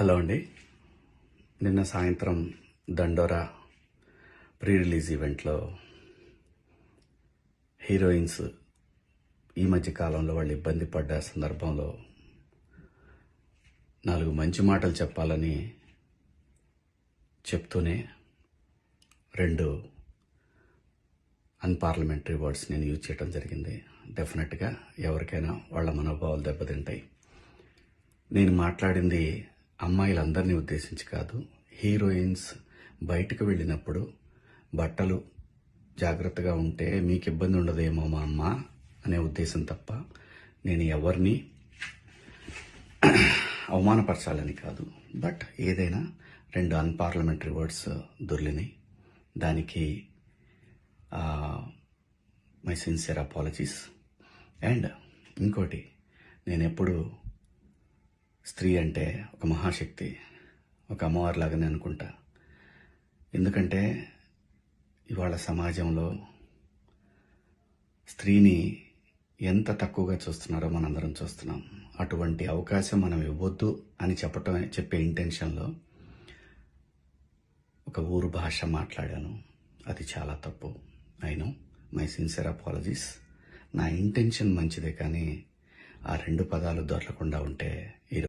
Hello అండి. నిన్న సాయంత్రం దండోరా ప్రీ రిలీజ్ ఈవెంట్లో హీరోయిన్స్ ఈ మధ్య కాలంలో వాళ్ళు ఇబ్బంది పడ్డ సందర్భంలో నాలుగు మంచి మాటలు చెప్పాలని చెప్తూనే రెండు అన్పార్లమెంటరీ వర్డ్స్ నేను యూజ్ చేయడం జరిగింది. డెఫినెట్గా ఎవరికైనా వాళ్ళ మనోభావాలు దెబ్బతింటాయి. నేను మాట్లాడింది అమ్మాయిలందరినీ ఉద్దేశించి కాదు హీరోయిన్స్ బయటకు వెళ్ళినప్పుడు బట్టలు జాగ్రత్తగా ఉంటే మీకు ఇబ్బంది ఉండదేమో మా అమ్మ అనే ఉద్దేశం తప్ప నేను ఎవరిని అవమానపరచాలని కాదు. బట్ ఏదైనా రెండు అన్పార్లమెంటరీ వర్డ్స్ దొర్లినాయి దానికి మై సిన్సియర్ అపాలజీస్. అండ్ ఇంకోటి నేను ఎప్పుడు స్త్రీ అంటే ఒక మహాశక్తి ఒక అమ్మవారిలాగానే అనుకుంటా. ఎందుకంటే ఇవాళ సమాజంలో స్త్రీని ఎంత తక్కువగా చూస్తున్నారో మనందరం చూస్తున్నాం. అటువంటి అవకాశం మనం ఇవ్వద్దు అని చెప్పటం చెప్పే ఇంటెన్షన్లో ఒక ఊరు భాష మాట్లాడాను. అది చాలా తప్పు. I know my sincere apologies నా ఇంటెన్షన్ మంచిదే కానీ ఆ రెండు పదాలు దొరకకుండా ఉంటే ఈ